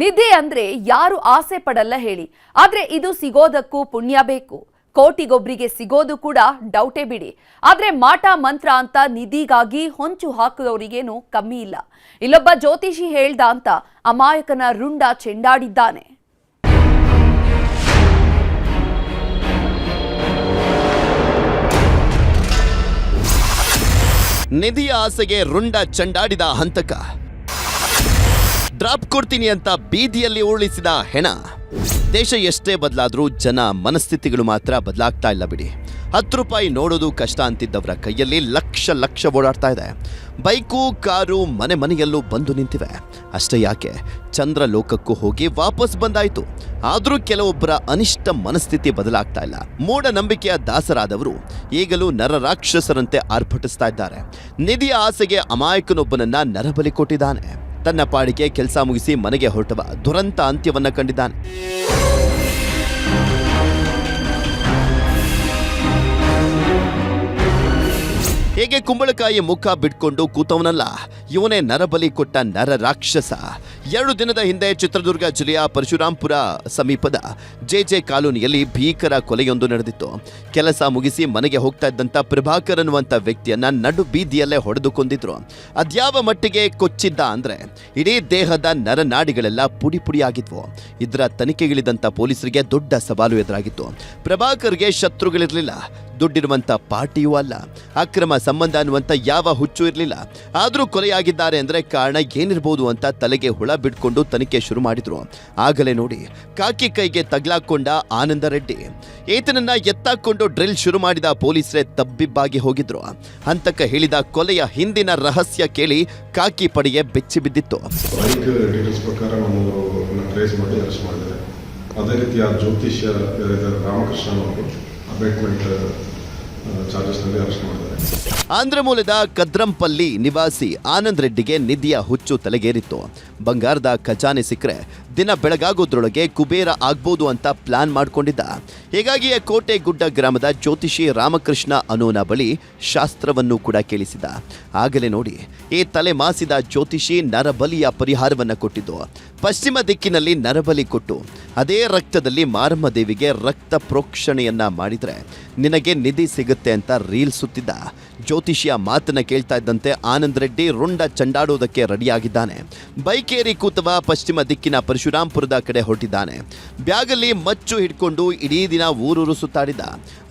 ನಿದ್ದೆ ಅಂದ್ರೆ ಯಾರು ಆಸೆ ಪಡಲ್ಲ ಹೇಳಿ. ಆದ್ರೆ ಇದು ಸಿಗೋದಕ್ಕೂ ಪುಣ್ಯ ಬೇಕು. ಕೋಟಿಗೊಬ್ರಿಗೆ ಸಿಗೋದು ಕೂಡ ಡೌಟೇ ಬಿಡಿ. ಆದ್ರೆ ಮಾಟ ಮಂತ್ರ ಅಂತ ನಿಧಿಗಾಗಿ ಹೊಂಚು ಹಾಕುವವರಿಗೇನು ಕಮ್ಮಿ ಇಲ್ಲ. ಇಲ್ಲೊಬ್ಬ ಜ್ಯೋತಿಷಿ ಹೇಳ್ದ ಅಂತ ಅಮಾಯಕನ ರುಂಡ ಚೆಂಡಾಡಿದ್ದಾನೆ. ನಿಧಿಯ ಆಸೆಗೆ ರುಂಡ ಚೆಂಡಾಡಿದ ಹಂತಕ. ಡ್ರಾಪ್ ಕೊಡ್ತೀನಿ ಅಂತ ಬೀದಿಯಲ್ಲಿ ಉರುಳಿಸಿದ ಹೆಣ. ದೇಶ ಎಷ್ಟೇ ಬದಲಾದರೂ ಜನ ಮನಸ್ಥಿತಿಗಳು ಮಾತ್ರ ಬದಲಾಗ್ತಾ ಇಲ್ಲ ಬಿಡಿ. ಹತ್ತು ರೂಪಾಯಿ ನೋಡೋದು ಕಷ್ಟ ಅಂತಿದ್ದವರ ಕೈಯಲ್ಲಿ ಲಕ್ಷ ಲಕ್ಷ ಓಡಾಡ್ತಾ ಇದೆ. ಬೈಕು, ಕಾರು ಮನೆ ಮನೆಯಲ್ಲೂ ಬಂದು ನಿಂತಿವೆ. ಅಷ್ಟೇ ಯಾಕೆ? ಚಂದ್ರ ಲೋಕಕ್ಕೂ ಹೋಗಿ ವಾಪಸ್ ಬಂದಾಯ್ತು. ಆದರೂ ಕೆಲವೊಬ್ಬರ ಅನಿಷ್ಟ ಮನಸ್ಥಿತಿ ಬದಲಾಗ್ತಾ ಇಲ್ಲ. ಮೂಢನಂಬಿಕೆಯ ದಾಸರಾದವರು ಈಗಲೂ ನರರಾಕ್ಷಸರಂತೆ ಆರ್ಭಟಿಸ್ತಾ ಇದ್ದಾರೆ. ನಿಧಿಯ ಆಸೆಗೆ ಅಮಾಯಕನೊಬ್ಬನನ್ನ ನರಬಲಿ ಕೊಟ್ಟಿದ್ದಾನೆ. ತನ್ನ ಪಾಡಿಗೆ ಕೆಲಸ ಮುಗಿಸಿ ಮನೆಗೆ ಹೊರಟವ. ದುರಂತ ಅಂತ್ಯವನ್ನ ಕಂಡಿದ್ದಾನೆ. ಹೇಗೆ ಕುಂಬಳಕಾಯಿ ಮುಖ ಬಿಟ್ಕೊಂಡು ಕೂತವನಲ್ಲ? ಇವನೇ ನರಬಲಿ ಕೊಟ್ಟ ನರ ರಾಕ್ಷಸ. ಎರಡು ದಿನದ ಹಿಂದೆ ಚಿತ್ರದುರ್ಗ ಜಿಲ್ಲೆಯ ಪರಶುರಾಂಪುರ ಸಮೀಪದ ಜೆ ಜೆ ಕಾಲೋನಿಯಲ್ಲಿ ಭೀಕರ ಕೊಲೆಯೊಂದು ನಡೆದಿತ್ತು. ಕೆಲಸ ಮುಗಿಸಿ ಮನೆಗೆ ಹೋಗ್ತಾ ಇದ್ದಂಥ ಪ್ರಭಾಕರ್ ಅನ್ನುವಂಥ ವ್ಯಕ್ತಿಯನ್ನ ನಡು ಬೀದಿಯಲ್ಲೇ ಹೊಡೆದು ಕೊಂದಿದ್ರು ಅದ್ಯಾವ ಮಟ್ಟಿಗೆ ಕೊಚ್ಚಿದ್ದ ಅಂದ್ರೆ, ಇಡೀ ದೇಹದ ನರನಾಡಿಗಳೆಲ್ಲ ಪುಡಿ ಪುಡಿಯಾಗಿದ್ವು ಇದರ ತನಿಖೆಗಿಳಿದಂಥ ಪೊಲೀಸರಿಗೆ ದೊಡ್ಡ ಸವಾಲು ಎದುರಾಗಿತ್ತು. ಪ್ರಭಾಕರ್ಗೆ ಶತ್ರುಗಳಿರಲಿಲ್ಲ. ದುಡ್ಡಿರುವಂತ ಪಾರ್ಟಿಯೂ ಅಲ್ಲ. ಅಕ್ರಮ ಸಂಬಂಧ ಅನ್ನುವಂಥ ಯಾವ ಹುಚ್ಚು ಇರಲಿಲ್ಲ. ಆದರೂ ಕೊಲೆಯಾಗಿದ್ದಾರೆ ಅಂದರೆ ಕಾರಣ ಏನಿರ್ಬೋದು ಅಂತ ತಲೆಗೆ ಹುಳ ಬಿಟ್ಕೊಂಡು ತನಿಖೆ ಶುರು ಮಾಡಿದ್ರು. ಆಗಲೇ ನೋಡಿ, ಕಾಕಿ ಕೈಗೆ ತಗ್ಲಾಕೊಂಡ ಆನಂದ ರೆಡ್ಡಿ. ಈತನನ್ನ ಎತ್ತಾಕೊಂಡು ಡ್ರಿಲ್ ಶುರು ಮಾಡಿದ ಪೊಲೀಸರೇ ತಬ್ಬಿಬ್ಬಾಗಿ ಹೋಗಿದ್ರು. ಹಂತಕ ಹೇಳಿದ ಕೊಲೆಯ ಹಿಂದಿನ ರಹಸ್ಯ ಕೇಳಿ ಕಾಕಿ ಪಡೆಯೇ ಬೆಚ್ಚಿ ಬಿದ್ದಿತ್ತು. ಅದೇ ರೀತಿ ಆ ಜ್ಯೋತಿಷ್ಯ ರಾಮಕೃಷ್ಣ ಆಂಧ್ರ ಮೂಲದ ಕದ್ರಂಪಲ್ಲಿ ನಿವಾಸಿ ಆನಂದ್ ರೆಡ್ಡಿಗೆ ನಿಧಿಯ ಹುಚ್ಚು ತಲೆಗೇರಿತ್ತು. ಬಂಗಾರದ ಖಜಾನೆ ಸಿಕ್ಕರೆ ದಿನ ಬೆಳಗಾಗೋದ್ರೊಳಗೆ ಕುಬೇರ ಆಗ್ಬೋದು ಅಂತ ಪ್ಲಾನ್ ಮಾಡಿಕೊಂಡಿದ್ದ. ಹೀಗಾಗಿಯೇ ಕೋಟೆ ಗುಡ್ಡ ಗ್ರಾಮದ ಜ್ಯೋತಿಷಿ ರಾಮಕೃಷ್ಣ ಅನೋನ ಬಳಿ ಶಾಸ್ತ್ರವನ್ನು ಕೂಡ ಕೇಳಿಸಿದ. ಆಗಲೇ ನೋಡಿ, ಈ ತಲೆ ಮಾಸಿದ ಜ್ಯೋತಿಷಿ ನರಬಲಿಯ ಪರಿಹಾರವನ್ನು ಕೊಟ್ಟಿದ್ದು. ಪಶ್ಚಿಮ ದಿಕ್ಕಿನಲ್ಲಿ ನರಬಲಿ ಕೊಟ್ಟು, ಅದೇ ರಕ್ತದಲ್ಲಿ ಮಾರಮ್ಮ ದೇವಿಗೆ ರಕ್ತ ಪ್ರೋಕ್ಷಣೆಯನ್ನ ಮಾಡಿದ್ರೆ ನಿನಗೆ ನಿಧಿ ಸಿಗುತ್ತೆ ಅಂತ ರೀಲ್ ಸುತ್ತಿದ್ದ. ಜ್ಯೋತಿಷಿಯ ಮಾತನ್ನ ಕೇಳ್ತಾ ಇದ್ದಂತೆ ಆನಂದ್ ರೆಡ್ಡಿ ರುಂಡ ಚಂಡಾಡೋದಕ್ಕೆ ರೆಡಿಯಾಗಿದ್ದಾನೆ. ಬೈಕೇರಿ ಕೂತವ ಪಶ್ಚಿಮ ದಿಕ್ಕಿನ ಪರಶುರಾಂಪುರದ ಕಡೆ ಹೊರಟಿದ್ದಾನೆ. ಬ್ಯಾಗಲ್ಲಿ ಮಚ್ಚು ಹಿಡ್ಕೊಂಡು ಇಡೀ ದಿನ ಊರೂರು ಸುತ್ತಾಡಿದ.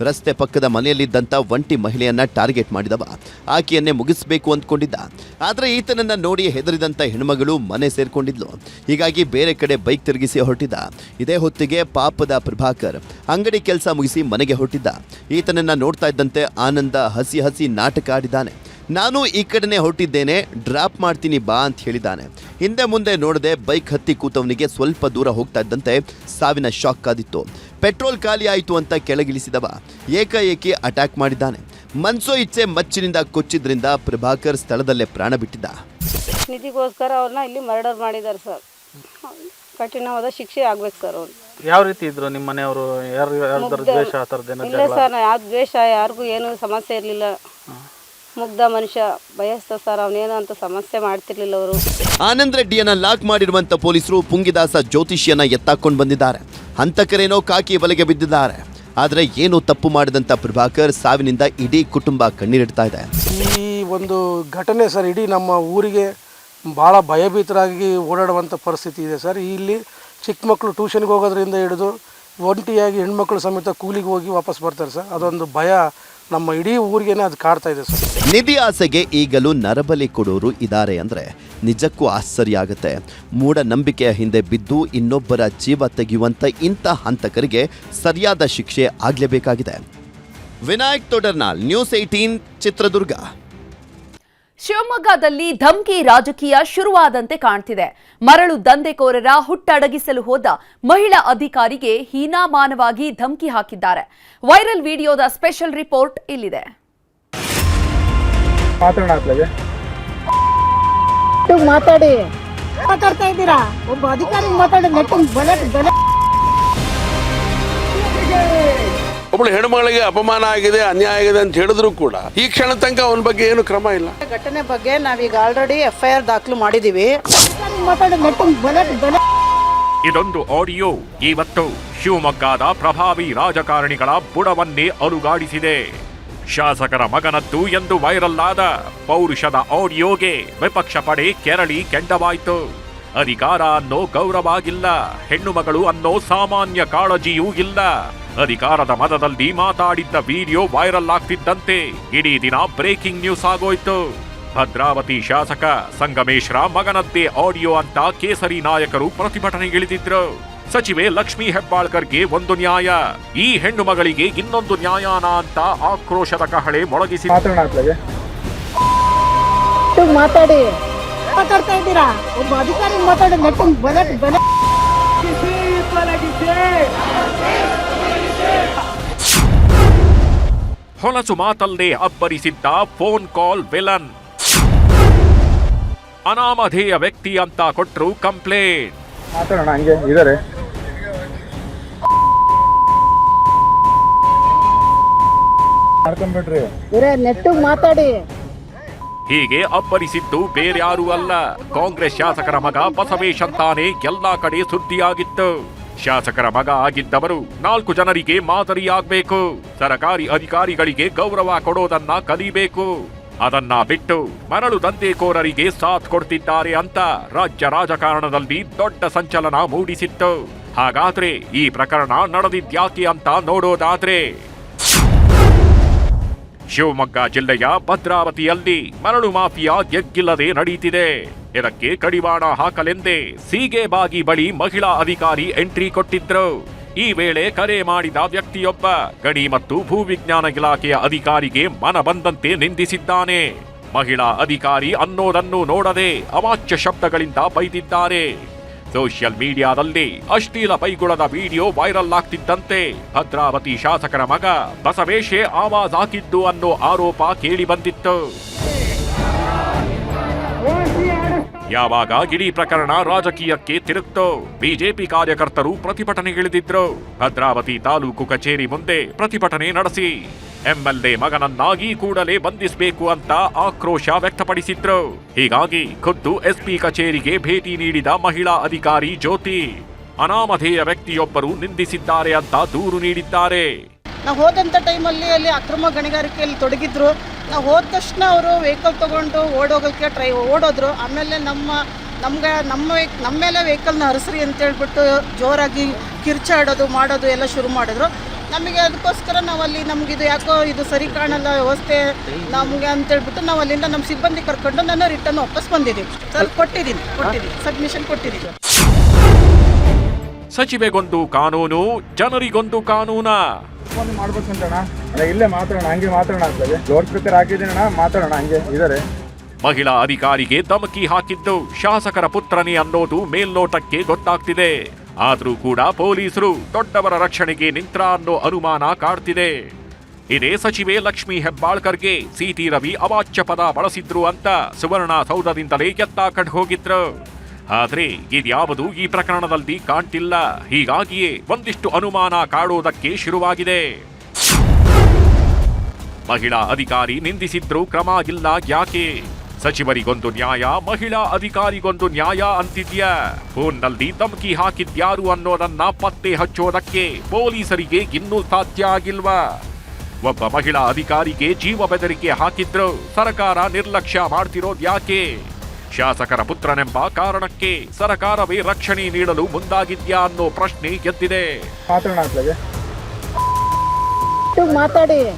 ರಸ್ತೆ ಪಕ್ಕದ ಮನೆಯಲ್ಲಿದ್ದಂಥ ಒಂಟಿ ಮಹಿಳೆಯನ್ನ ಟಾರ್ಗೆಟ್ ಮಾಡಿದವ. ಆಕೆಯನ್ನೇ ಮುಗಿಸಬೇಕು ಅಂದ್ಕೊಂಡಿದ್ದ. ಆದ್ರೆ ಈತನನ್ನ ನೋಡಿ ಹೆದರಿದಂಥ ಹೆಣ್ಮಗಳು ಮನೆ ಸೇರ್ಕೊಂಡಿದ್ಲು. ಹೀಗಾಗಿ ಬೇರೆ ಕಡೆ ಬೈಕ್ ತಿರುಗಿಸಿ ಹೊರಟಿದ್ದ ಇದೇ ಹೊತ್ತಿಗೆ ಪಾಪದ ಪ್ರಭಾಕರ್ ಅಂಗಡಿ ಕೆಲಸ ಮುಗಿಸಿ ಮನೆಗೆ ಹೊರಟಿದ್ದ. ಈತನನ್ನ ನೋಡ್ತಾ ಇದ್ದಂತೆ ಆನಂದ ಹಸಿ ಹಸಿ ನಾಟಕ ಆಡಿದ್ದಾನೆ. ನಾನು ಈ ಕಡೆನೇ ಹೊರಟಿದ್ದೇನೆ ಡ್ರಾಪ್ ಮಾಡ್ತೀನಿ ಬಾ ಅಂತ ಹೇಳಿದ್ದಾನೆ. ಹಿಂದೆ ಮುಂದೆ ನೋಡದೆ ಬೈಕ್ ಹತ್ತಿ ಕೂತವನಿಗೆ ಸ್ವಲ್ಪ ದೂರ ಹೋಗ್ತಾ ಇದ್ದಂತೆ ಸಾವಿನ ಶಾಕ್ ಆದಿತ್ತು. ಪೆಟ್ರೋಲ್ ಖಾಲಿ ಆಯಿತು ಅಂತ ಕೆಳಗಿಳಿಸಿದವ. ಏಕಾಏಕಿ ಅಟ್ಯಾಕ್ ಮಾಡಿದ್ದಾನೆ. ಮನ್ಸೋ ಇಚ್ಛೆ ಮಚ್ಚಿನಿಂದ ಕೊಚ್ಚಿದ್ರಿಂದ ಪ್ರಭಾಕರ್ ಸ್ಥಳದಲ್ಲೇ ಪ್ರಾಣ ಬಿಟ್ಟಿದ್ದ. ನಿಧಿಗೋಸ್ಕರ ಅವ್ರನ್ನ ಇಲ್ಲಿ ಮರ್ಡರ್ ಮಾಡಿದ್ದಾರೆ ಸರ್. ಕಠಿಣವಾದ ಶಿಕ್ಷೆ ಆಗ್ಬೇಕು ಸರ್ ಅವ್ರು. ಯಾವ ರೀತಿ ಇದ್ರು ನಿಮ್ಮ ಮನೆಯವರು? ಯಾರು ಯಾರ್ದಾರ ದ್ವೇಷ ಆ ಥರದ್ದು ಏನೋ ಇಲ್ಲ ಸರ್ ಯಾವ ದ್ವೇಷ ಯಾರಿಗೂ ಏನು ಸಮಸ್ಯೆ ಇರಲಿಲ್ಲ. ಮುಗ್ಧ ಮನುಷ್ಯ ಬಯಸ್ತ ಸರ್ ಅವನೇನು ಅಂತ ಸಮಸ್ಯೆ ಮಾಡ್ತಿರ್ಲಿಲ್ಲ ಅವರು. ಆನಂದ್ ರೆಡ್ಡಿಯನ್ನ ಲಾಕ್ ಮಾಡಿರುವಂತ ಪೊಲೀಸರು ಪುಂಗಿದಾಸ ಜ್ಯೋತಿಷಿಯನ್ನ ಎತ್ತಾಕೊಂಡು ಬಂದಿದ್ದಾರೆ. ಹಂತಕರೇನೋ ಕಾಕಿ ಬಲೆಗೆ ಬಿದ್ದಿದ್ದಾರೆ. ಆದರೆ ಏನು ತಪ್ಪು ಮಾಡಿದಂತ ಪ್ರಭಾಕರ್ ಸಾವಿನಿಂದ ಇಡೀ ಕುಟುಂಬ ಕಣ್ಣೀರಿಡ್ತಾ ಇದೆ. ಈ ಒಂದು ಘಟನೆ ಸರ್ ಇಡೀ ನಮ್ಮ ಊರಿಗೆ ಭಾಳ ಭಯಭೀತರಾಗಿ ಓಡಾಡುವಂಥ ಪರಿಸ್ಥಿತಿ ಇದೆ ಸರ್. ಇಲ್ಲಿ ಚಿಕ್ಕ ಮಕ್ಕಳು ಟ್ಯೂಷನ್ಗೆ ಹೋಗೋದ್ರಿಂದ ಹಿಡಿದು ಒಂಟಿಯಾಗಿ ಹೆಣ್ಮಕ್ಳು ಸಮೇತ ಕೂಲಿಗೆ ಹೋಗಿ ವಾಪಸ್ ಬರ್ತಾರೆ ಸರ್. ಅದೊಂದು ಭಯ ನಮ್ಮ ಇಡೀ ಊರಿಗೇನೆ ಅದು ಕಾಡ್ತಾ ಇದೆ ಸರ್. ನಿಧಿ ಆಸೆಗೆ ಈಗಲೂ ನರಬಲಿ ಕೊಡೋರು ಇದ್ದಾರೆ ಅಂದರೆ ನಿಜಕ್ಕೂ ಆಶ್ಚರ್ಯ ಆಗುತ್ತೆ. ಮೂಢನಂಬಿಕೆಯ ಹಿಂದೆ ಬಿದ್ದು ಇನ್ನೊಬ್ಬರ ಜೀವ ತೆಗೆಯುವಂಥ ಇಂಥ ಹಂತಕರಿಗೆ ಸರಿಯಾದ ಶಿಕ್ಷೆ ಆಗಲೇಬೇಕಾಗಿದೆ. Vinayak Todarnal news eighteen Chitradurga. ಶಿವಮೊಗ್ಗದಲ್ಲಿ ಧಮ್ಕಿ ರಾಜಕೀಯ ಶುರುವಾದಂತೆ ಕಾಣ್ತಿದೆ. ಮರಳು ದಂಧೆಕೋರರ ಹುಟ್ಟಡಗಿಸಲು ಹೋದ ಮಹಿಳಾ ಅಧಿಕಾರಿಗೆ ಹೀನಾಮಾನವಾಗಿ ಧಮ್ಕಿ ಹಾಕಿದ್ದಾರೆ. ವೈರಲ್ ವಿಡಿಯೋದ ಸ್ಪೆಷಲ್ ರಿಪೋರ್ಟ್ ಇಲ್ಲಿದೆ. ಮಾತಾಡಿ. ಮಾತಾಡ್ತಾ ಇದ್ದೀರಾ? ಒಬ್ಬ ಅಧಿಕಾರಿ ಮಾತಾಡಿ ನೆಟ್ಟಿಗೆ ಬೆಲೆ ಬೆಲೆ ಒಬ್ಬಳು ಹೆಣ್ಮಗಳಿಗೆ ಅಪಮಾನ ಆಗಿದೆ ಅನ್ಯಾಯ ಆಗಿದೆ ಅಂತ ಹೇಳಿದ್ರು ಕೂಡ ಈ ಕ್ಷಣ ತನಕ ಅವನ ಬಗ್ಗೆ ಏನು ಕ್ರಮ ಇಲ್ಲ. ಘಟನೆ ಬಗ್ಗೆ ನಾವೀಗ ಆಲ್ರೆಡಿ ಎಫ್ಐಆರ್ ಐ ಆರ್ ದಾಖಲು ಬೆಲೆ ಇದೊಂದು ಆಡಿಯೋ ಇವತ್ತು ಶಿವಮೊಗ್ಗದ ಪ್ರಭಾವಿ ರಾಜಕಾರಣಿಗಳ ಬುಡವನ್ನೇ ಅಲುಗಾಡಿಸಿದೆ. ಶಾಸಕರ ಮಗನದ್ದು ಎಂದು ವೈರಲ್ ಆದ ಪೌರುಷದ ಆಡಿಯೋಗೆ ವಿಪಕ್ಷ ಪಡೆ ಕೆರಳಿ ಕೆಂಡವಾಯ್ತು. ಅಧಿಕಾರ ಅನ್ನೋ ಗೌರವಾಗಿಲ್ಲ ಹೆಣ್ಣು ಮಗಳು ಅನ್ನೋ ಸಾಮಾನ್ಯ ಕಾಳಜಿಯೂ ಇಲ್ಲ. ಅಧಿಕಾರದ ಮದದಲ್ಲಿ ಮಾತಾಡಿದ್ದ ವಿಡಿಯೋ ವೈರಲ್ ಆಗ್ತಿದ್ದಂತೆ ಇಡೀ ದಿನ ಬ್ರೇಕಿಂಗ್ ನ್ಯೂಸ್ ಆಗೋಯ್ತು. ಭದ್ರಾವತಿ ಶಾಸಕ ಸಂಗಮೇಶ್ರ ಮಗನದ್ದೇ ಆಡಿಯೋ ಅಂತ ಕೇಸರಿ ನಾಯಕರು ಪ್ರತಿಭಟನೆಗಿಳಿದಿದ್ರು. ಸಚಿವೆ ಲಕ್ಷ್ಮೀ ಹೆಬ್ಬಾಳ್ಕರ್ಗೆ ಒಂದು ನ್ಯಾಯ ಈ ಹೆಣ್ಣು ಮಗಳಿಗೆ ಇನ್ನೊಂದು ನ್ಯಾಯಾನ ಅಂತ ಆಕ್ರೋಶದ ಕಹಳೆ ಮೊಳಗಿಸಿ ಮಾತಾಡಿ. ಮಾತಾಡ್ತಾ ಇದ್ದೀರಾ? ಒಬ್ಬ ಅಧಿಕಾರಿ ಮಾತಾಡಿ ಹೊಲಸು ಮಾತಲ್ಲೇ ಅಬ್ಬರಿಸಿದ್ದ ಫೋನ್ ಕಾಲ್ ವಿಲನ್. ಅನಾಮಧೇಯ ವ್ಯಕ್ತಿ ಅಂತ ಕೊಟ್ರು ಕಂಪ್ಲೇಂಟ್. ಮಾತಾಡೋಣ ಹಂಗೆ ಇದಾರೆ. ಮಾಡ್ಕೊಂಡ್ಬಿಡ್ರಿ. ಇವರೇ ನೆಟ್ಟಿಗ್ ಮಾತಾಡಿ. ಹೀಗೆ ಅಬ್ಬರಿಸಿದ್ದು ಬೇರ್ಯಾರೂ ಅಲ್ಲ. ಕಾಂಗ್ರೆಸ್ ಶಾಸಕರ ಮಗ ಬಸವೇಶ್ ಅಂತಾನೆ ಎಲ್ಲಾ ಕಡೆ ಸುದ್ದಿಯಾಗಿತ್ತು. ಶಾಸಕರ ಮಗ ಆಗಿದ್ದವರು ನಾಲ್ಕು ಜನರಿಗೆ ಮಾದರಿಯಾಗಬೇಕು. ಸರಕಾರಿ ಅಧಿಕಾರಿಗಳಿಗೆ ಗೌರವ ಕೊಡೋದನ್ನ ಕಲಿಬೇಕು. ಅದನ್ನ ಬಿಟ್ಟು ಮರಳು ದಂಧೆಕೋರರಿಗೆ ಸಾಥ್ ಕೊಡ್ತಿದ್ದಾರೆ ಅಂತ ರಾಜ್ಯ ರಾಜಕಾರಣದಲ್ಲಿ ದೊಡ್ಡ ಸಂಚಲನ ಮೂಡಿಸಿತ್ತು. ಹಾಗಾದ್ರೆ ಈ ಪ್ರಕರಣ ನಡೆದಿದ್ಯಾಕೆ ಅಂತ ನೋಡೋದಾದ್ರೆ ಶಿವಮೊಗ್ಗ ಜಿಲ್ಲೆಯ ಭದ್ರಾವತಿಯಲ್ಲಿ ಮರಳು ಮಾಫಿಯಾ ಎಗ್ಗಿಲ್ಲದೆ ನಡೆಯುತ್ತಿದೆ ಇದಕ್ಕೆ ಕಡಿವಾಣ ಹಾಕಲೆಂದೇ ಸೀಗೆಬಾಗಿ ಬಳಿ ಮಹಿಳಾ ಅಧಿಕಾರಿ ಎಂಟ್ರಿ ಕೊಟ್ಟಿದ್ರು. ಈ ವೇಳೆ ಕರೆ ಮಾಡಿದ ವ್ಯಕ್ತಿಯೊಬ್ಬ ಗಣಿ ಮತ್ತು ಭೂವಿಜ್ಞಾನ ಇಲಾಖೆಯ ಅಧಿಕಾರಿಗೆ ಮನ ಬಂದಂತೆ ನಿಂದಿಸಿದ್ದಾನೆ. ಮಹಿಳಾ ಅಧಿಕಾರಿ ಅನ್ನೋದನ್ನು ನೋಡದೆ ಅವಾಚ್ಯ ಶಬ್ದಗಳಿಂದ ಬೈದಿದ್ದಾರೆ. ಸೋಷಿಯಲ್ ಮೀಡಿಯಾದಲ್ಲಿ ಅಶ್ಲೀಲ ಬೈಗುಳದ ವಿಡಿಯೋ ವೈರಲ್ ಆಗ್ತಿದ್ದಂತೆ. ಭದ್ರಾವತಿ ಶಾಸಕರ ಮಗ ಬಸವೇಶೆ ಆವಾಜ್ ಹಾಕಿದ್ದು ಅನ್ನೋ ಆರೋಪ ಕೇಳಿ ಬಂದಿತ್ತು. ಯಾವಾಗ ಇಡೀ ಪ್ರಕರಣ ರಾಜಕೀಯಕ್ಕೆ ತಿರುಗ್ತೋ? ಬಿಜೆಪಿ ಕಾರ್ಯಕರ್ತರು ಪ್ರತಿಭಟನೆಗಿಳಿದಿದ್ರು ಭದ್ರಾವತಿ ತಾಲೂಕು ಕಚೇರಿ ಮುಂದೆ ಪ್ರತಿಭಟನೆ ನಡೆಸಿ. ಎಂಎಲ್ಎ ಮಗನನ್ನಾಗಿ ಕೂಡಲೇ ಬಂಧಿಸಬೇಕು ಅಂತ ಆಕ್ರೋಶ ವ್ಯಕ್ತಪಡಿಸಿದ್ರು. ಹೀಗಾಗಿ ಖುದ್ದು ಎಸ್ಪಿ ಕಚೇರಿಗೆ ಭೇಟಿ ನೀಡಿದ ಮಹಿಳಾ ಅಧಿಕಾರಿ ಜ್ಯೋತಿ. ಅನಾಮಧೇಯ ವ್ಯಕ್ತಿಯೊಬ್ಬರು ನಿಂದಿಸಿದ್ದಾರೆ ಅಂತ ದೂರು ನೀಡಿದ್ದಾರೆ. ನಾವು ಹೋದಂಥ ಟೈಮಲ್ಲಿ ಅಲ್ಲಿ ಅಕ್ರಮ ಗಣಿಗಾರಿಕೆಯಲ್ಲಿ ತೊಡಗಿದ್ರು. ನಾವು ಹೋದ ತಕ್ಷಣ ಅವರು ವೆಹಿಕಲ್ ತಗೊಂಡು ಓಡೋಗೋಕ್ಕೆ ಟ್ರೈ ಓಡೋದ್ರು. ಆಮೇಲೆ ನಮ್ಮ, ನಮ್ಗೆ, ನಮ್ಮ ನಮ್ಮ ಮೇಲೆ ವೆಹಿಕಲ್ನ ಹರಿಸ್ರಿ ಅಂತ ಹೇಳ್ಬಿಟ್ಟು ಜೋರಾಗಿ ಕಿರ್ಚಾಡೋದು, ಮಾಡೋದು ಎಲ್ಲ ಶುರು ಮಾಡಿದ್ರು. ನಮಗೆ ಅದಕ್ಕೋಸ್ಕರ ನಾವು ಅಲ್ಲಿ ನಮ್ಗೆ ಇದು ಯಾಕೋ ಇದು ಸರಿ ಕಾಣಲ್ಲ ವ್ಯವಸ್ಥೆ ನಮಗೆ ಅಂತೇಳ್ಬಿಟ್ಟು ನಾವು ಅಲ್ಲಿಂದ ನಮ್ಮ ಸಿಬ್ಬಂದಿ ಕರ್ಕೊಂಡು ನಾನು ರಿಟರ್ನ್ ವಾಪಸ್ ಬಂದಿದ್ದೀವಿ. ಸರ್ ಕೊಟ್ಟಿದ್ದೀನಿ ಕೊಟ್ಟಿದ್ದೀನಿ. ಸಬ್ಮಿಷನ್ ಕೊಟ್ಟಿದ್ದೀನಿ ಸಚಿವೆಗೊಂದು ಕಾನೂನು ಜನರಿಗೊಂದು ಕಾನೂನ? ಫೋನ್ ಮಾಡ್ಬೇಕಂತಣ್ಣ. ಅಲ್ಲ ಇಲ್ಲೇ ಮಾತಾಡೋಣ ಹಂಗೆ ಮಾತಾಡೋಣ ಆಗ್ತದೆ ಲೋಡ್ ಸ್ಪೀಕರ್ ಹಾಕಿದ್ದೀನಣ್ಣ ಮಾತಾಡೋಣ ಹಂಗೆ ಇದಾರೆ. ಮಹಿಳಾ ಅಧಿಕಾರಿಗೆ ಧಮಕಿ ಹಾಕಿದ್ದು ಶಾಸಕರ ಪುತ್ರನೇ ಅನ್ನೋದು ಮೇಲ್ನೋಟಕ್ಕೆ ಗೊತ್ತಾಗ್ತಿದೆ. ಆದ್ರೂ ಕೂಡ ಪೊಲೀಸರು ದೊಡ್ಡವರ ರಕ್ಷಣೆಗೆ ನಿಂತ್ರ ಅನ್ನೋ ಅನುಮಾನ ಕಾಡ್ತಿದೆ. ಇದೇ ಸಚಿವೆ ಲಕ್ಷ್ಮಿ ಹೆಬ್ಬಾಳ್ಕರ್ಗೆ ಸಿಟಿ ರವಿ ಅವಾಚ್ಯ ಪದ ಬಳಸಿದ್ರು ಅಂತ ಸುವರ್ಣಸೌಧದಿಂದಲೇ ಸೌಧದಿಂದಲೇ ಎತ್ತಾಕಂಡ್ ಹೋಗಿದ್ರು. ಆದ್ರೆ ಇದ್ಯಾವುದು ಈ ಪ್ರಕರಣದಲ್ಲಿ ಕಾಣ್ತಿಲ್ಲ. ಹೀಗಾಗಿಯೇ ಒಂದಿಷ್ಟು ಅನುಮಾನ ಕಾಡೋದಕ್ಕೆ ಶುರುವಾಗಿದೆ. ಮಹಿಳಾ ಅಧಿಕಾರಿ ನಿಂದಿಸಿದ್ರು ಕ್ರಮ ಇಲ್ಲ ಯಾಕೆ? ಸಚಿವರಿಗೊಂದು ನ್ಯಾಯ ಮಹಿಳಾ ಅಧಿಕಾರಿಗೊಂದು ನ್ಯಾಯ ಅಂತಿದ್ಯಾ. ಫೋನ್ನಲ್ಲಿ ಧಮಕಿ ಹಾಕಿದ್ಯಾರು ಅನ್ನೋದನ್ನ ಪತ್ತೆ ಹಚ್ಚೋದಕ್ಕೆ ಪೊಲೀಸರಿಗೆ ಇನ್ನೂ ಸಾಧ್ಯ ಆಗಿಲ್ವಾ? ಒಬ್ಬ ಮಹಿಳಾ ಅಧಿಕಾರಿಗೆ ಜೀವ ಬೆದರಿಕೆ ಹಾಕಿದ್ರು ಸರಕಾರ ನಿರ್ಲಕ್ಷ್ಯ ಮಾಡ್ತಿರೋದ್ಯಾಕೆ ಶಾಸಕರ ಪುತ್ರನೆಂಬ ಕಾರಣಕ್ಕೆ ಸರಕಾರವೇ ರಕ್ಷಣೆ ನೀಡಲು ಮುಂದಾಗಿದ್ಯಾ ಅನ್ನೋ ಪ್ರಶ್ನೆ ಎದ್ದಿದೆ. ಮಾತಾಡಿ.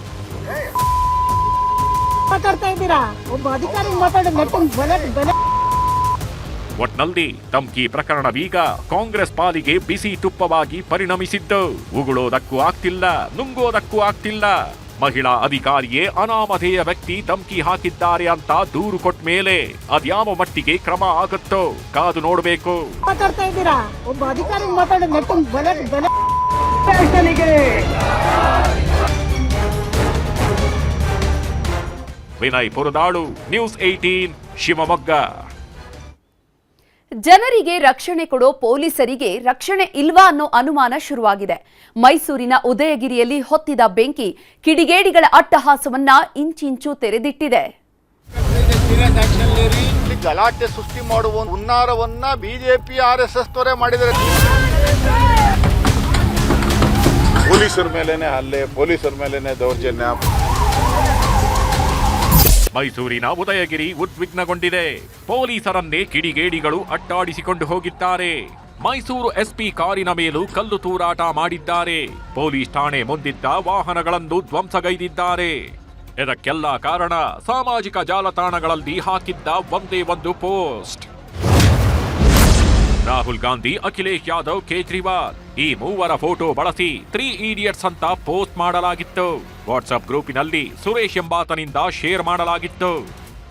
ಮಾತಾಡ್ತಾ ಇದ್ದೀರಾ? ಒಬ್ಬ ಅಧಿಕಾರಿ ಮಾತಾಡಿ ನೆಟ್ಟಿಗೆ ಬೆಲೆ ಬೆಲೆ ಒಟ್ನಲ್ಲಿ ಧಮ್ಕಿ ಪ್ರಕರಣವೀಗ ಕಾಂಗ್ರೆಸ್ ಪಾಲಿಗೆ ಬಿಸಿ ತುಪ್ಪವಾಗಿ ಪರಿಣಮಿಸಿದ್ದು. ಉಗುಳೋದಕ್ಕೂ ಆಗ್ತಿಲ್ಲ ನುಂಗೋದಕ್ಕೂ ಆಗ್ತಿಲ್ಲ. ಮಹಿಳಾ ಅಧಿಕಾರಿಯೇ ಅನಾಮಧೇಯ ವ್ಯಕ್ತಿ ಧಮ್ಕಿ ಹಾಕಿದ್ದಾರೆ ಅಂತ ದೂರು ಕೊಟ್ಟ ಮೇಲೆ ಅದ್ಯಾವ ಮಟ್ಟಿಗೆ ಕ್ರಮ ಆಗುತ್ತೋ ಕಾದು ನೋಡಬೇಕು. ಮಾತಾಡ್ತಾ ಇದ್ದೀರಾ? ಒಬ್ಬ ಅಧಿಕಾರಿ ಮಾತಾಡಿ ನೆಟ್ಟಿಗೆ ಬೆಲೆ ಬೆಲೆ ವಿನಯ್ ಪುರದಾಳು ನ್ಯೂಸ್ ಏಟೀನ್ ಶಿವಮೊಗ್ಗ. ಜನರಿಗೆ ರಕ್ಷಣೆ ಕೊಡೋ ಪೊಲೀಸರಿಗೆ ರಕ್ಷಣೆ ಇಲ್ವಾ ಅನ್ನೋ ಅನುಮಾನ ಶುರುವಾಗಿದೆ. ಮೈಸೂರಿನ ಉದಯಗಿರಿಯಲ್ಲಿ ಹೊತ್ತಿದ ಬೆಂಕಿ ಕಿಡಿಗೇಡಿಗಳ ಅಟ್ಟಹಾಸವನ್ನ ಇಂಚಿಂಚು ತೆರೆದಿಟ್ಟಿದೆ. ಗಲಾಟೆ ಸೃಷ್ಟಿ ಮಾಡುವ ಹುನ್ನಾರವನ್ನ ಬಿಜೆಪಿ ಆರ್ ಎಸ್ ಎಸ್ ತೊರೆ ಮಾಡಿದರೆ. ಪೊಲೀಸರ ಮೇಲೇನೆ ಹಲ್ಲೆ ಪೊಲೀಸರ ಮೇಲೇನೆ ದೌರ್ಜನ್ಯ. ಮೈಸೂರಿನ ಉದಯಗಿರಿ ಉದ್ವಿಗ್ನಗೊಂಡಿದೆ. ಪೊಲೀಸರನ್ನೇ ಕಿಡಿಗೇಡಿಗಳು ಅಟ್ಟಾಡಿಸಿಕೊಂಡು ಹೋಗಿದ್ದಾರೆ. ಮೈಸೂರು ಎಸ್ಪಿ ಕಾರಿನ ಮೇಲೂ ಕಲ್ಲು ತೂರಾಟ ಮಾಡಿದ್ದಾರೆ. ಪೊಲೀಸ್ ಠಾಣೆ ಮುಂದಿದ್ದ ವಾಹನಗಳನ್ನು ಧ್ವಂಸಗೈದಿದ್ದಾರೆ. ಇದಕ್ಕೆಲ್ಲ ಕಾರಣ ಸಾಮಾಜಿಕ ಜಾಲತಾಣಗಳಲ್ಲಿ ಹಾಕಿದ್ದ ಒಂದೇ ಒಂದು ಪೋಸ್ಟ್. ರಾಹುಲ್ ಗಾಂಧಿ, ಅಖಿಲೇಶ್ ಯಾದವ್, ಕೇಜ್ರಿವಾಲ್. ಈ ಮೂವರ ಫೋಟೋ ಬಳಸಿ ತ್ರೀ ಇಡಿಯಟ್ಸ್ ಅಂತ ಪೋಸ್ಟ್ ಮಾಡಲಾಗಿತ್ತು. ವಾಟ್ಸಪ್ ಗ್ರೂಪಿನಲ್ಲಿ ಸುರೇಶ್ ಎಂಬಾತನಿಂದ ಶೇರ್ ಮಾಡಲಾಗಿತ್ತು.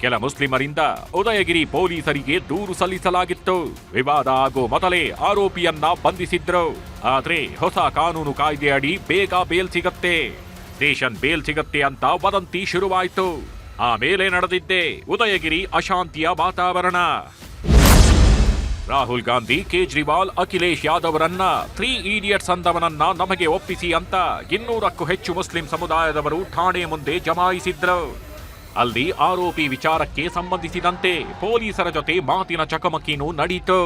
ಕೆಲ ಮುಸ್ಲಿಮರಿಂದ ಉದಯಗಿರಿ ಪೊಲೀಸರಿಗೆ ದೂರು ಸಲ್ಲಿಸಲಾಗಿತ್ತು. ವಿವಾದ ಆಗೋ ಮೊದಲೇ ಆರೋಪಿಯನ್ನ ಬಂಧಿಸಿದ್ರು. ಆದ್ರೆ ಹೊಸ ಕಾನೂನು ಕಾಯ್ದೆ ಅಡಿ ಬೇಗ ಬೇಲ್ ಸಿಗತ್ತೆ. ಸ್ಟೇಷನ್ ಬೇಲ್ ಸಿಗತ್ತೆ ಅಂತ ವದಂತಿ ಶುರುವಾಯಿತು. ಆಮೇಲೆ ನಡೆದಿದ್ದೆ ಉದಯಗಿರಿ ಅಶಾಂತಿಯ ವಾತಾವರಣ. ರಾಹುಲ್ ಗಾಂಧಿ, ಕೇಜ್ರಿವಾಲ್, ಅಖಿಲೇಶ್ ಯಾದವ್ರನ್ನ ತ್ರೀ ಇಡಿಯಟ್ಸ್ ಅಂದವನನ್ನ ನಮಗೆ ಒಪ್ಪಿಸಿ ಅಂತ ಇನ್ನೂರಕ್ಕೂ ಹೆಚ್ಚು ಮುಸ್ಲಿಂ ಸಮುದಾಯದವರು ಠಾಣೆ ಮುಂದೆ ಜಮಾಯಿಸಿದ್ರು. ಅಲ್ಲಿ ಆರೋಪಿ ವಿಚಾರಕ್ಕೆ ಸಂಬಂಧಿಸಿದಂತೆ ಪೊಲೀಸರ ಜೊತೆ ಮಾತಿನ ಚಕಮಕಿನೂ ನಡೀತು.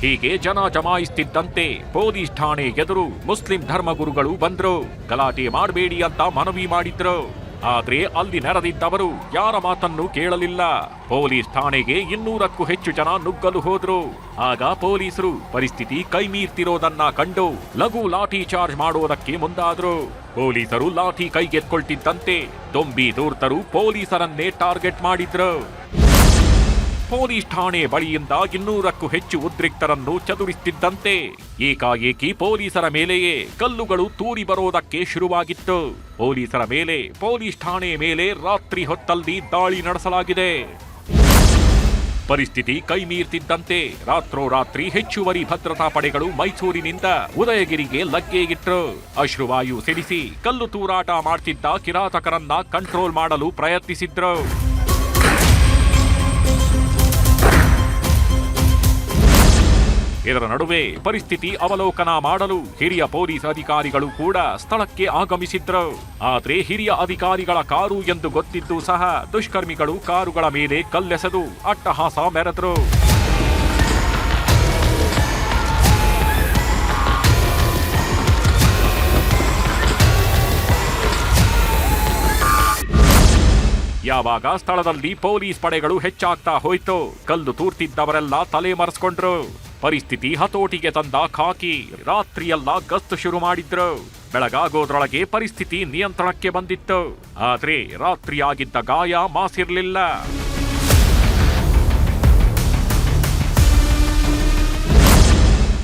ಹೀಗೆ ಜನ ಜಮಾಯಿಸ್ತಿದ್ದಂತೆ ಪೊಲೀಸ್ ಠಾಣೆ ಎದುರು ಮುಸ್ಲಿಂ ಧರ್ಮಗುರುಗಳು ಬಂದ್ರು. ಗಲಾಟೆ ಮಾಡಬೇಡಿ ಅಂತ ಮನವಿ ಮಾಡಿದ್ರು. ಆದ್ರೆ ಅಲ್ಲಿ ನೆರೆದಿದ್ದವರು ಯಾರ ಮಾತನ್ನು ಕೇಳಲಿಲ್ಲ. ಪೊಲೀಸ್ ಠಾಣೆಗೆ ಇನ್ನೂರಕ್ಕೂ ಹೆಚ್ಚು ಜನ ನುಗ್ಗಲು ಹೋದ್ರು. ಆಗ ಪೊಲೀಸರು, ಪರಿಸ್ಥಿತಿ ಕೈಮೀರ್ತಿರೋದನ್ನ ಕಂಡು ಲಘು ಲಾಠಿ ಚಾರ್ಜ್ ಮಾಡುವುದಕ್ಕೆ ಮುಂದಾದ್ರು. ಪೊಲೀಸರು ಲಾಠಿ ಕೈಗೆತ್ಕೊಳ್ತಿದ್ದಂತೆ ದೊಂಬಿ ದೂರ್ತರು ಪೊಲೀಸರನ್ನೇ ಟಾರ್ಗೆಟ್ ಮಾಡಿದ್ರು. ಪೊಲೀಸ್ ಠಾಣೆ ಬಳಿಯಿಂದ ಇನ್ನೂರಕ್ಕೂ ಹೆಚ್ಚು ಉದ್ರಿಕ್ತರನ್ನು ಚದುರಿಸುತ್ತಿದ್ದಂತೆ ಏಕಾಏಕಿ ಪೊಲೀಸರ ಮೇಲೆಯೇ ಕಲ್ಲುಗಳು ತೂರಿ ಬರೋದಕ್ಕೆ ಶುರುವಾಗಿತ್ತು. ಪೊಲೀಸರ ಮೇಲೆ, ಪೊಲೀಸ್ ಠಾಣೆ ಮೇಲೆ ರಾತ್ರಿ ಹೊತ್ತಲ್ಲಿ ದಾಳಿ ನಡೆಸಲಾಗಿದೆ. ಪರಿಸ್ಥಿತಿ ಕೈಮೀರ್ತಿದ್ದಂತೆ ರಾತ್ರೋರಾತ್ರಿ ಹೆಚ್ಚುವರಿ ಭದ್ರತಾ ಪಡೆಗಳು ಮೈಸೂರಿನಿಂದ ಉದಯಗಿರಿಗೆ ಲಗ್ಗೆಗಿಟ್ರು. ಅಶ್ರುವಾಯು ಸಿಡಿಸಿ ಕಲ್ಲು ತೂರಾಟ ಮಾಡ್ತಿದ್ದ ಕಿರಾತಕರನ್ನ ಕಂಟ್ರೋಲ್ ಮಾಡಲು ಪ್ರಯತ್ನಿಸಿದ್ರು. ಇದರ ನಡುವೆ ಪರಿಸ್ಥಿತಿ ಅವಲೋಕನ ಮಾಡಲು ಹಿರಿಯ ಪೊಲೀಸ್ ಅಧಿಕಾರಿಗಳು ಕೂಡ ಸ್ಥಳಕ್ಕೆ ಆಗಮಿಸಿದ್ರು. ಆದ್ರೆ ಹಿರಿಯ ಅಧಿಕಾರಿಗಳ ಕಾರು ಎಂದು ಗೊತ್ತಿದ್ದು ಸಹ ದುಷ್ಕರ್ಮಿಗಳು ಕಾರುಗಳ ಮೇಲೆ ಕಲ್ಲೆಸೆದು ಅಟ್ಟಹಾಸ ಮೆರೆದ್ರು. ಯಾವಾಗ ಸ್ಥಳದಲ್ಲಿ ಪೊಲೀಸ್ ಪಡೆಗಳು ಹೆಚ್ಚಾಗ್ತಾ ಹೋಯ್ತು, ಕಲ್ಲು ತೂರ್ತಿದ್ದವರೆಲ್ಲ ತಲೆ ಮರೆಸ್ಕೊಂಡ್ರು. ಪರಿಸ್ಥಿತಿ ಹತೋಟಿಗೆ ತಂದ ಖಾಕಿ. ರಾತ್ರಿಯೆಲ್ಲ ಗಸ್ತು ಶುರು ಮಾಡಿದ್ರು. ಬೆಳಗಾಗೋದ್ರೊಳಗೆ ಪರಿಸ್ಥಿತಿ ನಿಯಂತ್ರಣಕ್ಕೆ ಬಂದಿತ್ತು. ಆದ್ರೆ ರಾತ್ರಿಯಾಗಿದ್ದ ಗಾಯ ಮಾಸಿರ್ಲಿಲ್ಲ.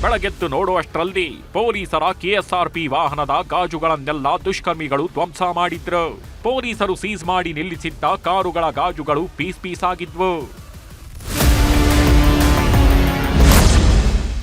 ಬೆಳಗೆದ್ದು ನೋಡುವಷ್ಟರಲ್ಲಿ ಪೊಲೀಸರ ಕೆಎಸ್ಆರ್ಪಿ ವಾಹನದ ಗಾಜುಗಳನ್ನೆಲ್ಲ ದುಷ್ಕರ್ಮಿಗಳು ಧ್ವಂಸ ಮಾಡಿದ್ರು. ಪೊಲೀಸರು ಸೀಸ್ ಮಾಡಿ ನಿಲ್ಲಿಸಿದ್ದ ಕಾರುಗಳ ಗಾಜುಗಳು ಪೀಸ್ ಪೀಸ್ ಆಗಿದ್ವು.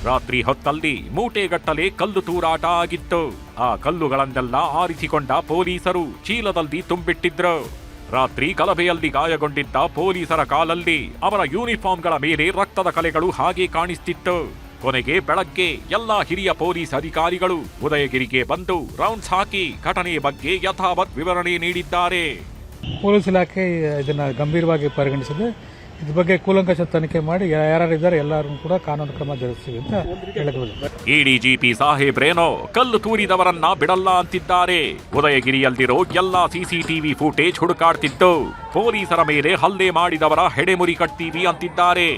ರಾತ್ರಿ ಹೊತ್ತಲ್ಲಿ ಮೂಟೆಗಟ್ಟಲೆ ಕಲ್ಲು ತೂರಾಟ ಆಗಿತ್ತು. ಆ ಕಲ್ಲುಗಳನ್ನೆಲ್ಲ ಆರಿಸಿಕೊಂಡ ಪೊಲೀಸರು ಚೀಲದಲ್ಲಿ ತುಂಬಿಟ್ಟಿದ್ರು. ರಾತ್ರಿ ಗಲಭೆಯಲ್ಲಿ ಗಾಯಗೊಂಡಿದ್ದ ಪೊಲೀಸರ ಕಾಲಲ್ಲಿ ಅವರ ಯೂನಿಫಾರ್ಮ್ಗಳ ಮೇಲೆ ರಕ್ತದ ಕಲೆಗಳು ಹಾಗೆ ಕಾಣಿಸ್ತಿತ್ತು. ಕೊನೆಗೆ ಬೆಳಗ್ಗೆ ಎಲ್ಲಾ ಹಿರಿಯ ಪೊಲೀಸ್ ಅಧಿಕಾರಿಗಳು ಉದಯಗಿರಿಗೆ ಬಂದು ರೌಂಡ್ಸ್ ಹಾಕಿ ಘಟನೆ ಬಗ್ಗೆ ಯಥಾವತ್ ವಿವರಣೆ ನೀಡಿದ್ದಾರೆ. ಪೊಲೀಸ್ ಇಲಾಖೆ ಇದನ್ನ ಗಂಭೀರವಾಗಿ ಪರಿಗಣಿಸಿದೆ. ಇದ್ರ ಬಗ್ಗೆ ಕೂಲಂಕಷ ತನಿಖೆ ಮಾಡಿ ಯಾರ್ಯಾರು ಇದ್ದಾರೆ ಎಲ್ಲರೂ ಕೂಡ ಕಾನೂನು ಕ್ರಮ ಜರುಗಿಸ್ತೀವಿ ಅಂತ ಹೇಳಿದ್ರು ಎಡಿಜಿಪಿ ಸಾಹೇಬ್ರೇನೋ ಕಲ್ಲು ತೂರಿದವರನ್ನ ಬಿಡಲ್ಲ ಅಂತಿದ್ದಾರೆ. ಉದಯಗಿರಿಯಲ್ಲಿರೋ ಎಲ್ಲಾ ಸಿಸಿಟಿವಿ ಫುಟೇಜ್ ಹುಡುಕಾಡ್ತಿದ್ದು ಪೊಲೀಸರ ಮೇಲೆ ಹಲ್ಲೆ ಮಾಡಿದವರ ಹೆಡೆಮುರಿ ಕಟ್ತೀವಿ ಅಂತಿದ್ದಾರೆ.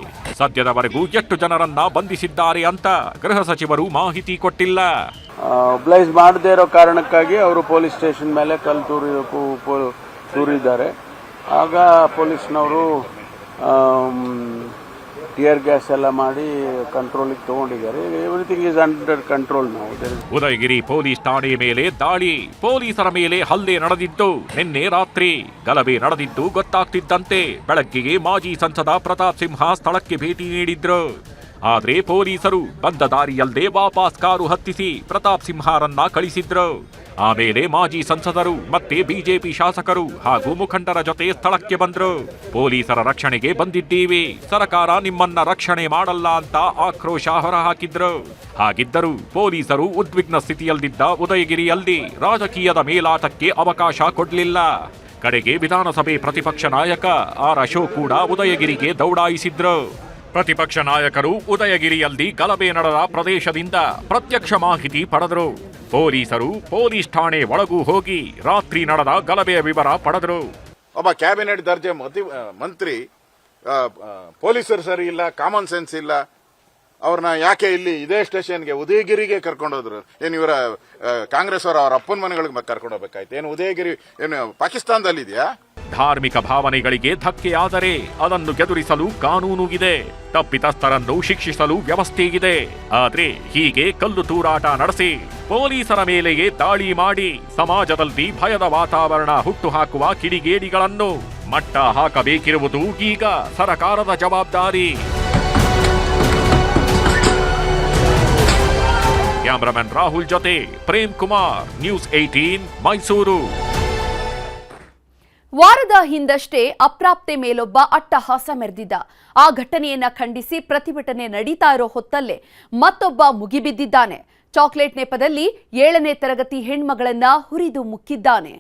ಸದ್ಯದವರೆಗೂ ಎಷ್ಟು ಜನರನ್ನ ಬಂಧಿಸಿದ್ದಾರೆ ಅಂತ ಗೃಹ ಸಚಿವರು ಮಾಹಿತಿ ಕೊಟ್ಟಿಲ್ಲ. ಬ್ಲೈಸ್ ಮಾಡದೇ ಇರೋ ಕಾರಣಕ್ಕಾಗಿ ಅವರು ಪೊಲೀಸ್ ಸ್ಟೇಷನ್ ಮೇಲೆ ಕಲ್ಲು ತೂರಿ ತೂರಿದ್ದಾರೆ. ಆಗ ಪೊಲೀಸ್ನವರು ಟಿಯರ್ ಗ್ಯಾಸ್ ಎಲ್ಲ ಮಾಡಿ ಕಂಟ್ರೋಲಿಗೆ ತಗೊಂಡಿದ್ದಾರೆ. ಎವ್ರಿಥಿಂಗ್ ಈಸ್ ಅಂಡರ್ ಕಂಟ್ರೋಲ್ ನಾವು ಉದಯಗಿರಿ ಪೊಲೀಸ್ ಠಾಣೆ ಮೇಲೆ ದಾಳಿ. ಪೊಲೀಸರ ಮೇಲೆ ಹಲ್ಲೆ ನಡೆದಿದ್ದು. ನಿನ್ನೆ ರಾತ್ರಿ ಗಲಭೆ ನಡೆದಿದ್ದು ಗೊತ್ತಾಗ್ತಿದ್ದಂತೆ. ಬೆಳಗ್ಗೆಗೆ ಮಾಜಿ ಸಂಸದ ಪ್ರತಾಪ್ ಸಿಂಹ ಸ್ಥಳಕ್ಕೆ ಭೇಟಿ ನೀಡಿದ್ರು. ಆದ್ರೆ ಪೊಲೀಸರು ಬಂದ ದಾರಿಯಲ್ಲದೆ ವಾಪಸ್ ಕಾರು ಹತ್ತಿಸಿ ಪ್ರತಾಪ್ ಸಿಂಹರನ್ನ ಕಳಿಸಿದ್ರು. ಆಮೇಲೆ ಮಾಜಿ ಸಂಸದರು ಮತ್ತೆ ಬಿಜೆಪಿ ಶಾಸಕರು ಹಾಗೂ ಮುಖಂಡರ ಜೊತೆ ಸ್ಥಳಕ್ಕೆ ಬಂದ್ರು. ಪೊಲೀಸರ ರಕ್ಷಣೆಗೆ ಬಂದಿದ್ದೀವಿ. ಸರ್ಕಾರ ನಿಮ್ಮನ್ನ ರಕ್ಷಣೆ ಮಾಡಲ್ಲ ಅಂತ ಆಕ್ರೋಶ ಹೊರಹಾಕಿದ್ರು. ಹಾಗಿದ್ದರೂ ಪೊಲೀಸರು ಉದ್ವಿಗ್ನ ಸ್ಥಿತಿಯಲ್ಲಿದ್ದ ಉದಯಗಿರಿಯಲ್ಲಿ ರಾಜಕೀಯದ ಮೇಲಾಟಕ್ಕೆ ಅವಕಾಶ ಕೊಡಲಿಲ್ಲ. ಕಡೆಗೆ ವಿಧಾನಸಭೆ ಪ್ರತಿಪಕ್ಷ ನಾಯಕ ಆರ್ ಅಶೋಕ್ ಕೂಡ ಉದಯಗಿರಿಗೆ ದೌಡಾಯಿಸಿದ್ರು. ಪ್ರತಿಪಕ್ಷ ನಾಯಕರು ಉದಯಗಿರಿಯಲ್ಲಿ ಗಲಭೆ ನಡೆದ ಪ್ರದೇಶದಿಂದ ಪ್ರತ್ಯಕ್ಷ ಮಾಹಿತಿ ಪಡೆದರು. ಪೊಲೀಸರು ಪೊಲೀಸ್ ಠಾಣೆ ಒಳಗೂ ಹೋಗಿ ರಾತ್ರಿ ನಡೆದ ಗಲಭೆಯ ವಿವರ ಪಡೆದರು. ಒಬ್ಬ ಕ್ಯಾಬಿನೆಟ್ ದರ್ಜೆ ಮತಿ ಮಂತ್ರಿ ಪೊಲೀಸರು ಸರಿ ಇಲ್ಲ, ಕಾಮನ್ ಸೆನ್ಸ್ ಇಲ್ಲ. ಅವ್ರನ್ನ ಯಾಕೆ ಇಲ್ಲಿ ಇದೇ ಸ್ಟೇಷನ್ಗೆ, ಉದಯಗಿರಿಗೆ ಕರ್ಕೊಂಡೋದ್ರು ಏನು ಇವರ ಕಾಂಗ್ರೆಸ್ ಅವರ ಅವ್ರ ಅಪ್ಪನ ಮನೆಗಳಿಗೆ ಕರ್ಕೊಂಡು ಹೋಗ್ಬೇಕಾಯ್ತು? ಏನು ಉದಯಗಿರಿ, ಏನು ಪಾಕಿಸ್ತಾನದಲ್ಲಿದೆಯಾ? ಧಾರ್ಮಿಕ ಭಾವನೆಗಳಿಗೆ ಧಕ್ಕೆಯಾದರೆ ಅದನ್ನು ಗೆದುರಿಸಲು ಕಾನೂನು ಇದೆ ತಪ್ಪಿತಸ್ಥರನ್ನು ಶಿಕ್ಷಿಸಲು ವ್ಯವಸ್ಥೆ ಇದೆ ಆದ್ರೆ ಹೀಗೆ ಕಲ್ಲು ತೂರಾಟ ನಡೆಸಿ ಪೊಲೀಸರ ಮೇಲೆಯೇ ದಾಳಿ ಮಾಡಿ ಸಮಾಜದಲ್ಲಿ ಭಯದ ವಾತಾವರಣ ಹುಟ್ಟುಹಾಕುವ ಕಿಡಿಗೇಡಿಗಳನ್ನು ಮಟ್ಟ ಹಾಕಬೇಕಿರುವುದು ಈಗ ಸರಕಾರದ ಜವಾಬ್ದಾರಿ. ಕ್ಯಾಮರಾಮನ್ ರಾಹುಲ್ ಜೊತೆ ಪ್ರೇಮ್ ಕುಮಾರ್, ನ್ಯೂಸ್ ಏಟೀನ್ ಮೈಸೂರು. ವಾರದ ಹಿಂದಷ್ಟೇ ಅಪ್ರಾಪ್ತೆ ಮೇಲೊಬ್ಬ ಅಟ್ಟಹಾಸ ಮೆರೆದಿದ್ದ. ಆ ಘಟನೆಯನ್ನ ಖಂಡಿಸಿ ಪ್ರತಿಭಟನೆ ನಡೀತಾ ಇರೋ ಹೊತ್ತಲ್ಲೇ ಮತ್ತೊಬ್ಬ ಮುಗಿಬಿದ್ದಿದ್ದಾನೆ. ಚಾಕ್ಲೇಟ್ ನೆಪದಲ್ಲಿ ಏಳನೇ ತರಗತಿ ಹೆಣ್ಮಗಳನ್ನ ಹುರಿದು ಮುಕ್ಕಿದ್ದಾನೆ.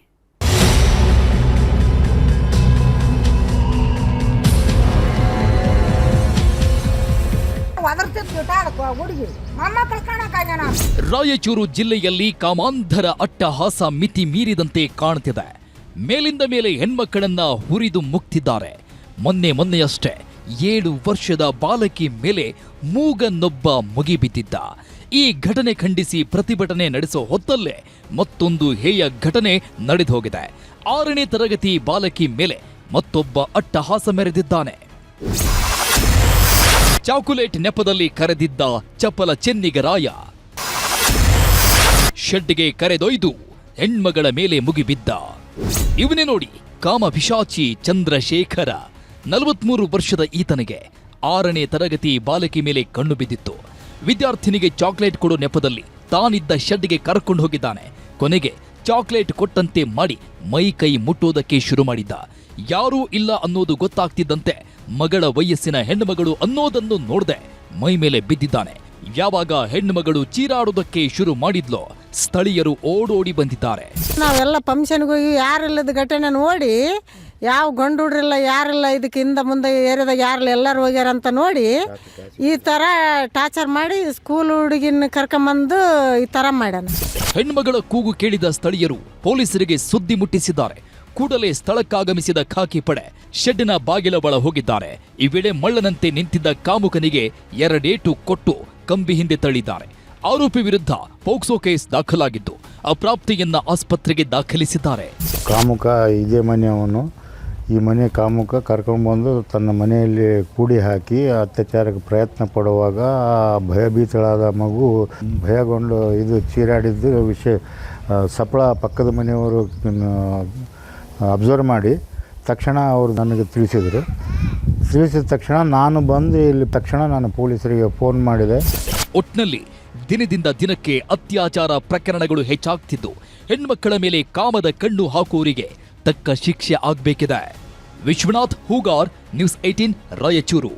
ರಾಯಚೂರು ಜಿಲ್ಲೆಯಲ್ಲಿ ಕಾಮಾಂಧರ ಅಟ್ಟಹಾಸ ಮಿತಿ ಮೀರಿದಂತೆ ಕಾಣ್ತಿದೆ. ಮೇಲಿಂದ ಮೇಲೆ ಹೆಣ್ಮಕ್ಕಳನ್ನ ಹುರಿದು ಮುಕ್ತಿದ್ದಾರೆ ಮೊನ್ನೆ ಮೊನ್ನೆಯಷ್ಟೇ ಏಳು ವರ್ಷದ ಬಾಲಕಿ ಮೇಲೆ ಮೂಗನ್ನೊಬ್ಬ ಮುಗಿಬಿದ್ದಿದ್ದ. ಈ ಘಟನೆ ಖಂಡಿಸಿ ಪ್ರತಿಭಟನೆ ನಡೆಸೋ ಹೊತ್ತಲ್ಲೇ ಮತ್ತೊಂದು ಹೇಯ ಘಟನೆ ನಡೆದು ಹೋಗಿದೆ ಆರನೇ ತರಗತಿ ಬಾಲಕಿ ಮೇಲೆ ಮತ್ತೊಬ್ಬ ಅಟ್ಟಹಾಸ ಮೆರೆದಿದ್ದಾನೆ. ಚಾಕುಲೇಟ್ ನೆಪದಲ್ಲಿ ಕರೆದಿದ್ದ ಚಪಲ ಚೆನ್ನಿಗರಾಯ. ಶೆಡ್ಗೆ ಕರೆದೊಯ್ದು ಹೆಣ್ಮಗಳ ಮೇಲೆ ಮುಗಿಬಿದ್ದ. ಇವನೇ ನೋಡಿ ಕಾಮಭಿಷಾಚಿ ಚಂದ್ರಶೇಖರ, ನಲವತ್ಮೂರು ವರ್ಷದ ಈತನಿಗೆ ಆರನೇ ತರಗತಿ ಬಾಲಕಿ ಮೇಲೆ ಕಣ್ಣು ಬಿದ್ದಿತ್ತು. ವಿದ್ಯಾರ್ಥಿನಿಗೆ ಚಾಕ್ಲೇಟ್ ಕೊಡೋ ನೆಪದಲ್ಲಿ ತಾನಿದ್ದ ಶೆಡ್ಗೆ ಕರ್ಕೊಂಡು ಹೋಗಿದ್ದಾನೆ. ಕೊನೆಗೆ ಚಾಕ್ಲೇಟ್ ಕೊಟ್ಟಂತೆ ಮಾಡಿ ಮೈ ಕೈ ಮುಟ್ಟೋದಕ್ಕೆ ಶುರು ಮಾಡಿದ್ದ. ಯಾರೂ ಇಲ್ಲ ಅನ್ನೋದು ಗೊತ್ತಾಗ್ತಿದ್ದಂತೆ ಮಗಳ ವಯಸ್ಸಿನ ಹೆಣ್ಣುಮಗಳು ಅನ್ನೋದನ್ನು ನೋಡದೆ ಮೈ ಮೇಲೆ ಬಿದ್ದಿದ್ದಾನೆ. ಯಾವಾಗ ಹೆಣ್ಣುಮಗಳು ಚೀರಾಡೋದಕ್ಕೆ ಶುರು ಮಾಡಿದ್ಲೋ ಸ್ಥಳೀಯರು ಓಡೋಡಿ ಬಂದಿದ್ದಾರೆ. ನಾವೆಲ್ಲ ಫಂಕ್ಷನ್ಗೆ ಹೋಗಿ ಯಾರಿಲ್ಲದ ಘಟನೆ ನೋಡಿ ಯಾವ ಗಂಡು ಹುಡ್ರಿಲ್ಲ ಯಾರಿಲ್ಲ ಇದಕ್ಕೆ ಹಿಂದ ಮುಂದೆ ಏರಿಯಾದಾಗ ಯಾರಿಲ್ಲ ಎಲ್ಲರೂ ಹೋಗ್ಯಾರ ಅಂತ ನೋಡಿ ಈ ಥರ ಟಾರ್ಚರ್ ಮಾಡಿ ಸ್ಕೂಲ್ ಹುಡುಗಿನ ಕರ್ಕೊಂಬಂದು ಈ ಥರ ಮಾಡ್ಯಾನ. ಹೆಣ್ಮಗಳ ಕೂಗು ಕೇಳಿದ ಸ್ಥಳೀಯರು ಪೊಲೀಸರಿಗೆ ಸುದ್ದಿ ಮುಟ್ಟಿಸಿದ್ದಾರೆ. ಕೂಡಲೇ ಸ್ಥಳಕ್ಕಾಗಮಿಸಿದ ಖಾಕಿ ಪಡೆ ಶೆಡ್ನ ಬಾಗಿಲ ಬಳ ಹೋಗಿದ್ದಾರೆ. ಈ ವೇಳೆ ಮಳ್ಳನಂತೆ ನಿಂತಿದ್ದ ಕಾಮುಕನಿಗೆ ಎರಡೇಟು ಕೊಟ್ಟು ಕಂಬಿ ಹಿಂದೆ ತಳ್ಳಿದ್ದಾರೆ. ಆರೋಪಿ ವಿರುದ್ಧ ಪೋಕ್ಸೋ ಕೇಸ್ ದಾಖಲಾಗಿದ್ದು, ಅಪ್ರಾಪ್ತಿಯನ್ನ ಆಸ್ಪತ್ರೆಗೆ ದಾಖಲಿಸಿದ್ದಾರೆ. ಕಾಮುಕ, ಇದೇ ಮನೆಯವನು ಈ ಮನೆ ಕಾಮುಕ ಕರ್ಕೊಂಡ್ಬಂದು ತನ್ನ ಮನೆಯಲ್ಲಿ ಕೂಡಿ ಹಾಕಿ ಅತ್ಯಾಚಾರಕ್ಕೆ ಪ್ರಯತ್ನ ಪಡುವಾಗ ಭಯಭೀತಳಾದ ಮಗು ಭಯಗೊಂಡು ಇದು ಚೀರಾಡಿದ್ದು ವಿಷಯ ಸಪ್ಪಳ ಪಕ್ಕದ ಮನೆಯವರು ಅಬ್ಸರ್ವ್ ಮಾಡಿ ತಕ್ಷಣ ಅವರು ನನಗೆ ತಿಳಿಸಿದರು. ತಿಳಿಸಿದ ತಕ್ಷಣ ನಾನು ಬಂದು ಇಲ್ಲಿ ತಕ್ಷಣ ನಾನು ಪೊಲೀಸರಿಗೆ ಫೋನ್ ಮಾಡಿದೆ. ಒಟ್ನಲ್ಲಿ ದಿನದಿಂದ ದಿನಕ್ಕೆ ಅತ್ಯಾಚಾರ ಪ್ರಕರಣಗಳು ಹೆಚ್ಚಾಗ್ತಿದ್ದು, ಹೆಣ್ಮಕ್ಕಳ ಮೇಲೆ ಕಾಮದ ಕಣ್ಣು ಹಾಕುವವರಿಗೆ ತಕ್ಕ ಶಿಕ್ಷೆ ಆಗಬೇಕಿದೆ. Vishwanath Hoogar, news eighteen Raichur.